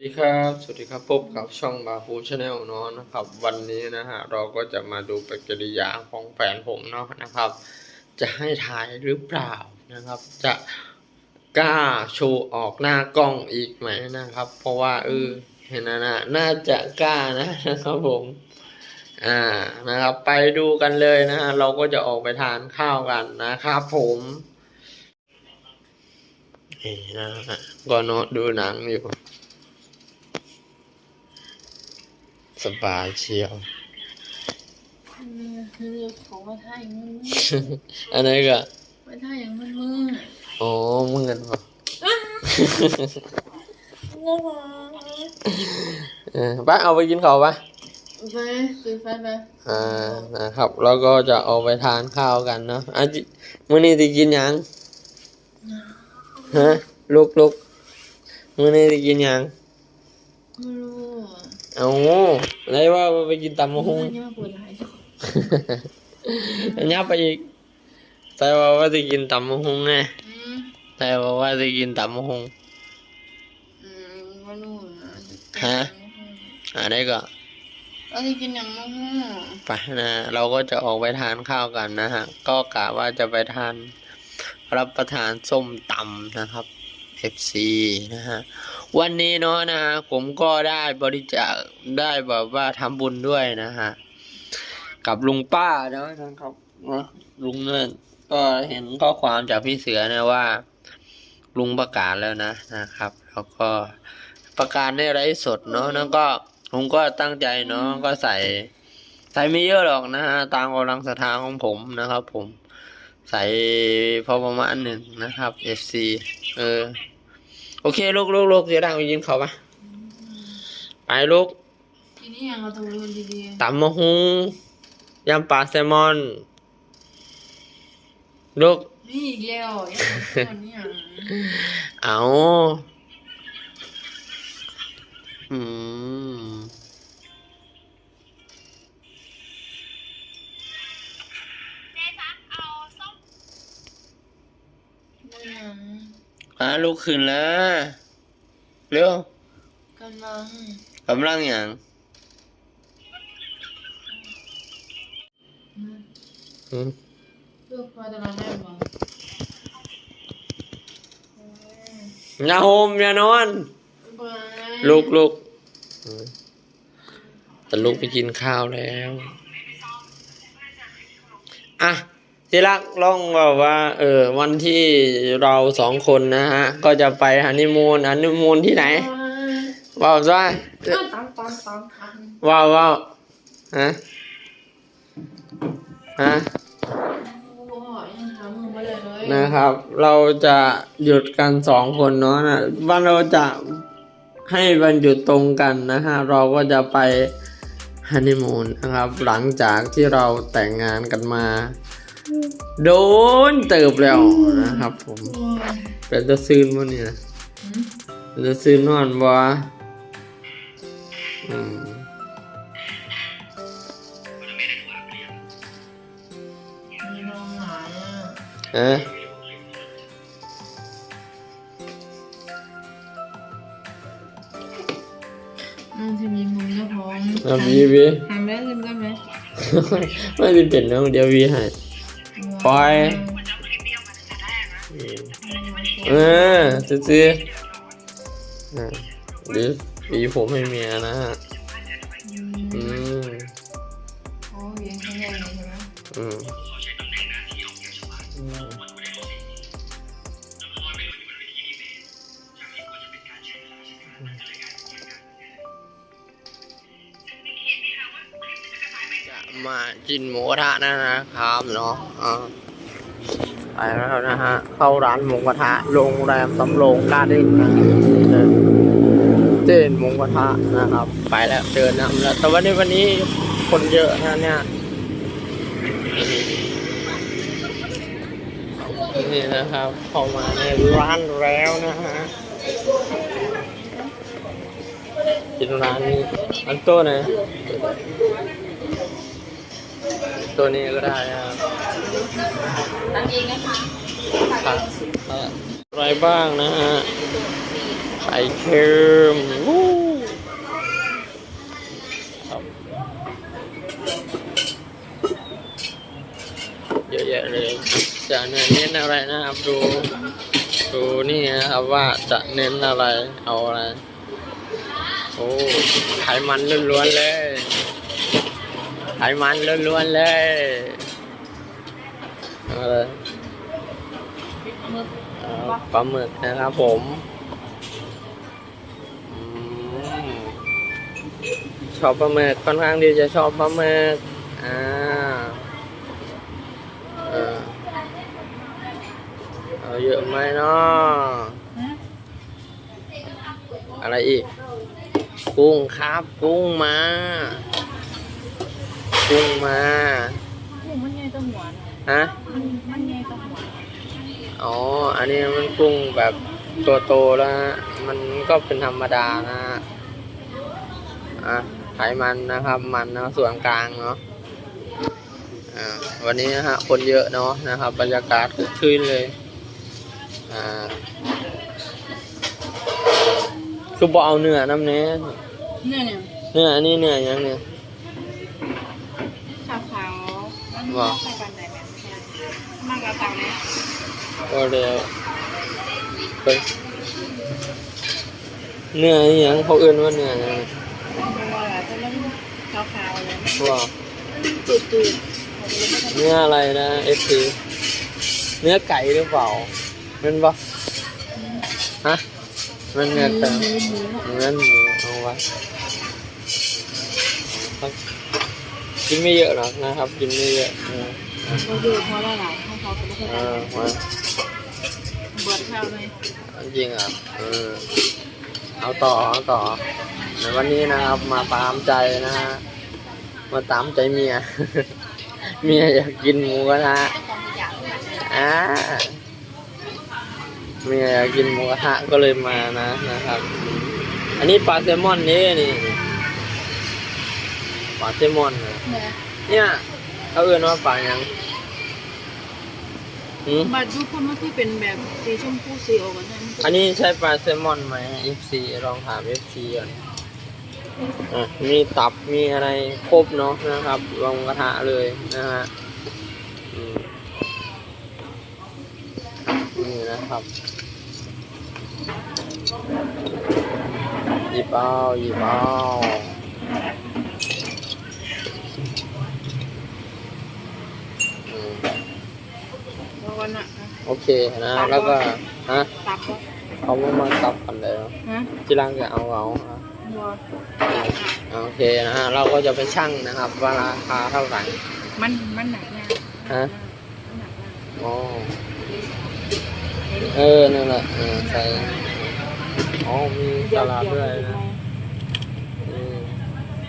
สวัสดีครับ สวัสดีครับพบกับช่องบาฮูชาแนลเนาะนะครับ วันนี้นะฮะเราก็จะมาดูปฏิกิริยาของแฟนผมเนาะนะครับ จะให้ถ่ายหรือเปล่านะครับ จะกล้าโชว์ออกหน้ากล้องอีกไหมนะครับ เพราะว่าเออเห็นนะนะน่าจะกล้านะนะครับผมอ่านะครับ ไปดูกันเลยนะฮะเราก็จะออกไปทานข้าวกันนะครับผมนี่นะฮะก็เนอะดูหนังอยู่ สบายเชียวคือเขาว่าท่าอย่างมึงอันนี้ก็ว่าท่าอย่างมึงมึงอะโอ้มึงกันปะง่วงเออป้าเอาไปกินข้าวปะไปปิดไฟไปอ่านะครับแล้วก็จะออกไปทานข้าวกันเนาะอะจิมื้อนี้จะกินหยังฮะลุกลุกมื้อนี้จะกินหยังไม่รู้อะ เอาอะไรว่าไปกินตำมะฮุงนี่มาปวดหายจ้ะอันยับไปอีกแต่ว่าว่าจะกินตำมะฮุงไงอืมแต่ว่าว่าจะกินตำมะฮุงอืมไม่รู้อะฮะอันนี้ก็เราจะกินอย่างมึงไปนะเราก็จะออกไปทานข้าวกันนะฮะ ก็กะว่าจะไปทานรับประทานส้มตำนะครับ FC นะฮะ วันนี้เนาะนะฮะผมก็ได้บริจาคได้แบบว่าทำบุญด้วยนะฮะกับลุงป้าเนาะนครับเนาะลุงเนี่ยก็เห็นข้อความจากพี่เสือนะว่า ลุงประกาศแล้วนะนะครับ แล้วก็ประกาศในไลฟ์สดเนาะแล้วก็ผมก็ตั้งใจเนาะก็ใส่ ใส่ไม่เยอะหรอกนะฮะตามกำลังศรัทธาของผมนะครับ ผมใส่พอประมาณหนึ่งนะครับ FC เออ อเคลูกลูกลูกเสียดังไปยินเขาปะไปลูกทีนี้อย่างเราต้องรู้ดีตำมะฮุงยำปลาแซลมอน ลูกๆนี่อีกแล้วอย่างคนนี้อย่างเอาอืมไม่ อะลูกขึ้นแล้วเร็วกำลังกำลังอย่างอืมอืมเลือกมาตลอดได้บ่อย่าโฮมอย่านอนไปลูกลูกอืมแต่ลูกไปกินข้าวแล้ว อะ ที่รักลองบอกว่า เออ วันที่เราสองคนนะฮะ ก็จะไปฮันนีมูนฮันนีมูนที่ไหนบอกว่าตั้งตั้งตั้งตั้งตั้งว้าวว้าวฮะฮะโอ้ยยังหามือมาเลยเลยนะครับ เราจะหยุดกันสองคนเนาะนะวันเราจะให้วันหยุดตรงกันนะฮะ เราก็จะไปฮันนีมูนนะครับ หลังจากที่เราแต่งงานกันมา โดนเติบแล้วนะครับผมโอ้ยเป็นจะซื้นวันนี้นะหืมเป็นจะซื้นนอนบ่อืมมีน้องหลายอะเอ๊ะมันจะมีมุมเจ้าของเอาวีวีทำได้เล่นได้ไหมไม่ได้เป็นน้องเดียววีให้ ปล่อย เออซื้อๆอ่าหรือวีผมให้เมียนะฮะอืม โอ้ยยังไงใช่ไหมอืม มากินหมูกระทะนะนะครับเนาะไปแล้วนะฮะ เข้าร้านหมูกระทะโรงแรมสำโรงกาเด้นนะเจนหมูกระทะนะครับ ไปแล้วเดินนำแล้วแต่วันนี้วันนี้คนเยอะนะเนี่ยนี่นะครับเข้ามาในร้านแล้วนะฮะกินร้านนี้อันโตัวไหน ตัวนี้ก็ได้ครับตังเองนะคะผักอะไรบ้างนะฮะไข่เค็มวู้ครับเยอะแยะเลยจะเน้นอะไรนะครับดูดูนี่นะครับว่าจะเน้นอะไรเอาอะไร โอ้ไขมันล้วนๆเลย ไขมันล้วนๆเลยเออปลาหมึกนะครับผมชอบปลาหมึกค่อนข้างที่จะชอบปลาหมึกอ่าเออเอาเยอะไหมเนาะอะไรอีก กุ้งครับ กุ้งมา กุ้งมากุ้งมันใหญ่ตัวหัวฮะมันใหญ่ตัวหัวอ๋อ อันนี้มันกุ้งแบบตัวโตแล้วฮะมันก็เป็นธรรมดานะฮะอะไขมันนะครับมันนะส่วนกลางเนาะอ่าวันนี้นะฮะคนเยอะเนาะนะครับ บรรยากาศคึกคืนเลยอ่าคือบอเอาเนื้อน้ำเนี้ยเนี่ยเนี่ยเนื้ออันนี้เนื้อยังเนี่ย ขาวขาวๆมัน ว่า ใส่ปันไหนแบบนี้มากกระตังเนี่ยก็เดี๋ยวไปเนื้ออหยังเขาเอื้นว่าเนื้อหยังบัวอะแต่มันขาวๆเลยว่าจืดจืดเนื้ออะไรนะเอฟซีเนื้อไก่หรือเปล่ามันปะฮะมันเนื้อไก่เนื้อหมูเอาไว้ กินไม่เยอะหรอกนะครับ กินไม่เยอะเออเราดูเพราะหลายๆให้เขาจะไม่ค่อยเอได้อมาเบิดข้าวเลยจริงอะเออเอาต่อเอาต่อในวันนี้นะครับมาตามใจนะฮะมาตามใจเมีย เมียอยากกินหมูกระทะอ่าเมียอยากกินหมูกระทะก็เลยมานะนะครับ อันนี้ปลาแซลมอนนี่นี่ปลาแซลมอนนะ เนี่ยเนี่ยเขาเอื่นว่าปลาหยังหืมบัตรยุคคนที่เป็นแบบสีชมพูสีโอกันนั่นอันนี้ใช่ปลาแซลมอนไหม FC ลองถาม FC ก่อนอะมีตับมีอะไรครบเนาะนะครับลงกระทะเลยนะฮะอืมนี่นะครับหยิบเอาหยิบเอาอืม วันน่ะ โอเคนะแล้วก็ฮะตับก็เขามามาตับกันเลยเนอะฮะที่ร่างจะเอาเอาอะบัวโอเคนะฮะเราก็จะไปชั่งนะครับว่าราคาเท่าไหร่มันมันหนักหน้าฮะมันหนักหน้าอ๋อเออนั่นแหละเออใส่อ๋อมีสลัดด้วยนะอืม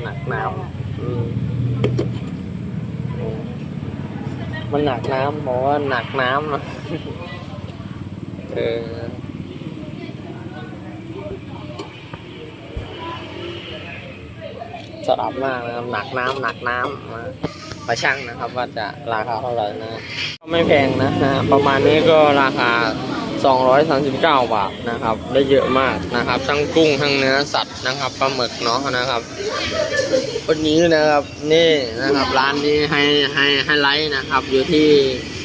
หนักน้ำอืมอืม มันหนักน้ำบอกว่าหนักน้ำนะเออสลับมากนะครับหนักน้ำหนักน้ำมามาช่างนะครับ ว่าจะราคาเท่าไหร่นะ ไม่แพงนะฮะประมาณนี้ก็ราคา 239 บาทนะครับ ได้เยอะมากนะครับ ทั้งกุ้งทั้งเนื้อสัตว์นะครับปลาหมึกเนาะนะครับ วันนี้นะครับนี่นะครับร้านนี้ให้ให้ให้ไลท์นะครับ อยู่ที่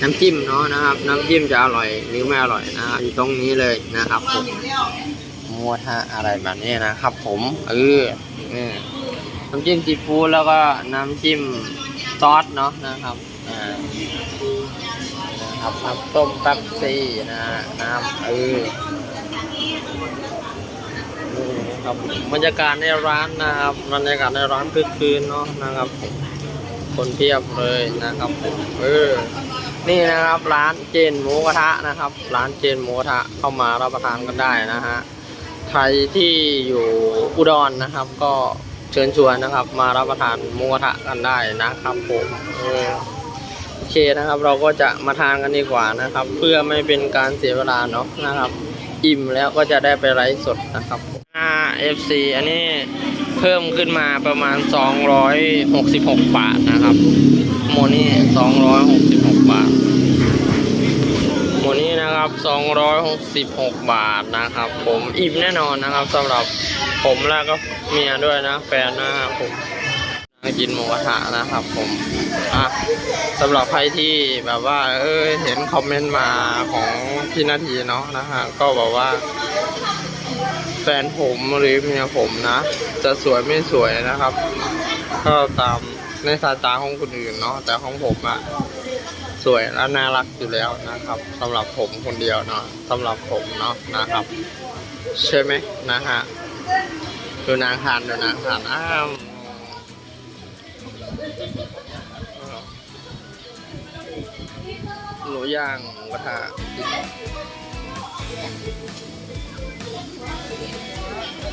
น้ำจิ้มเนาะนะครับ น้ำจิ้มจะอร่อยหรือไม่อร่อยนะครับอยู่ตรงนี้เลยนะครับผมมัวทะอะไรแบบนี้นะครับ ผมเออนี่น้ำจิ้มซีฟู้ดแล้วก็น้ำจิ้มซอสเนาะนะครับอ่า นะครับน้ำส้มแป๊บซี่นะน้ำเออครับบรรยากาศในร้านนะครับบรรยากาศในร้านคือคืนเนาะนะครับ คนเพียบเลยนะครับเออนี่นะครับ ร้านเจนหมูกระทะนะครับ ร้านเจนหมูกระทะเข้ามารับประทานกันได้นะฮะใครที่อยู่อุดรนะครับ ก็เชิญชวนนะครับ มารับประทานหมูกระทะกันได้นะครับผมเออ เคนะครับ เราก็จะมาทานกันดีกว่านะครับ เพื่อไม่เป็นการเสียเวลาเนาะนะครับ อิ่มแล้วก็จะได้ไปไลฟ์สดนะครับ 5FC อันนี้เพิ่มขึ้นมาประมาณ 266 บาทนะครับโมนี่266 บาทโมนี่นะครับ 266 บาทนะครับ ผมอิ่มแน่นอนนะครับสำหรับผมแล้วก็เมียด้วยนะแฟนนะครับผม กินหมูกระทะนะครับผมอะสำหรับใครที่แบบว่า เออเห็นคอมเมนต์มาของพี่นาทีเนาะนะฮะก็บอกว่า แฟนผมหรือเมียผมนะ จะสวยไม่สวยนะครับ ก็ตามในสายตาของคนอื่นเนาะแต่ของผมอะสวยและน่ารักอยู่แล้วนะครับสำหรับผมคนเดียวเนาะสำหรับผมเนาะนะครับ ใช่ไหมนะฮะดูนางทานดูนางทานอ้าว ย่างหมูกระทะ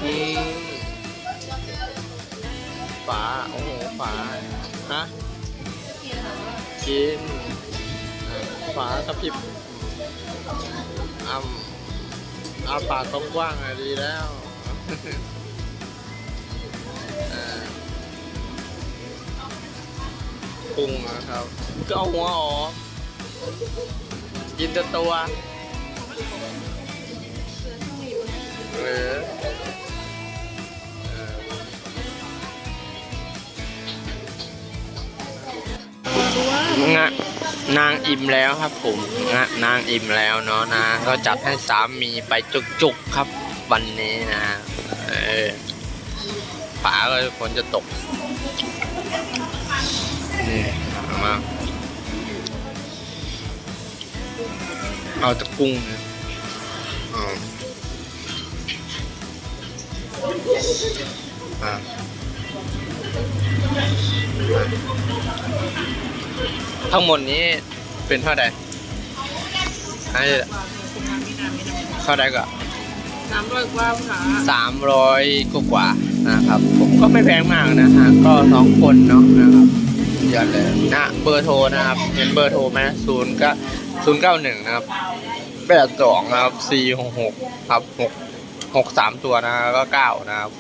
อืมฝาโอ้โหฝาฮะกินฝากระพริบอ้ำอาปากกว้างๆอะดีแล้วอ่าปรุงนะครับ ก็เอาหัวออก กินแต่ตัวหรือเอองะนางอิ่มแล้วครับผมงะนางอิ่มแล้วเนาะนะ ก็จัดให้สามีไปจุกๆครับวันนี้นะเออฝาก็ฝนจะตกนี่เอามา เอาแตะกุ้งนะอ่าอ่าทั้งหมดนี้เป็นเท่าไหร่ให้เท่าไหร่ก็สามร้อยกว่าค่ะสามร้อยกว่าๆนะครับ ผมก็ไม่แพงมากนะฮะ ก็สองคนเนาะนะครับเยอะเลยนะ เบอร์โทรนะครับ เห็นเบอร์โทรไหมศูนย์ก็ ศูนย์เก้าหนึ่งนะครับแปดสองนะครับสี่หกหกครับหกหกสามตัวนะก็เก้านะครับ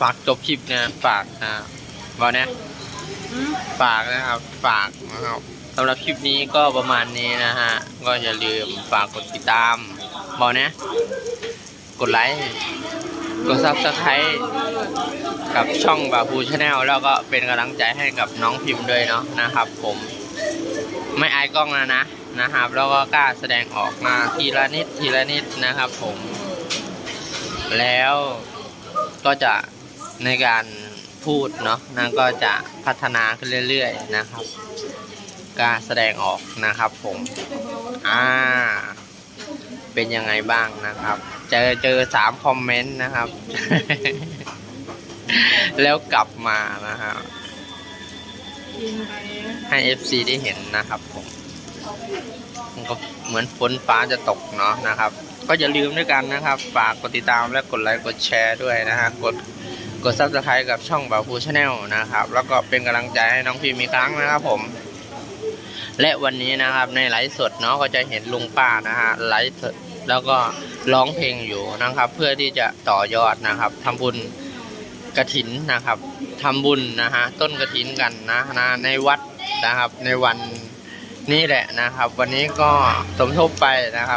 ฝากจบคลิปนะฝากนะบอกนะฝากนะครับฝากนะครับสำหรับคลิปนี้ก็ประมาณนี้นะฮะ ก็อย่าลืมฝากกดติดตาม บอกนะ กดไลค์ กดซับสไครต์กับช่องบาบูชาแนลแล้วก็เป็นกำลังใจให้กับน้องพิมพ์ด้วยเนาะนะครับ ผม ไม่อายกล้องแล้วนะนะครับ แล้วก็กล้าแสดงออกมาทีละนิดทีละนิดนะครับ ผม แล้วก็จะในการพูดเนาะนั่นก็จะพัฒนาขึ้นเรื่อย ๆ นะครับกล้ารแสดงออกนะครับผม อ่า เป็นยังไงบ้างนะครับ เจอเจอสามคอมเมนต์นะครับ แล้วกลับมานะครับให้ FC ได้เห็นนะครับผมมันก็เหมือนฝนฟ้าจะตกเนาะนะครับ ก็อย่าลืมด้วยกันนะครับ ฝากกดติดตามและกดไลค์กดแชร์ด้วยนะฮะกดกดซับสไครต์กับช่องบ่าวพูชาแนลนะครับ แล้วก็เป็นกำลังใจให้น้องพิมอีกครั้งนะครับผม และวันนี้นะครับในไลฟ์สดเนาะก็จะเห็นลุงป้านะฮะไลฟ์สด แล้วก็ร้องเพลงอยู่นะครับ เพื่อที่จะต่อยอดนะครับทำบุญกระถินนะครับทำบุญนะฮะต้นกระถินกันนะนะในวัดนะครับในวันนี้แหละนะครับ วันนี้ก็สมทบไปนะครับ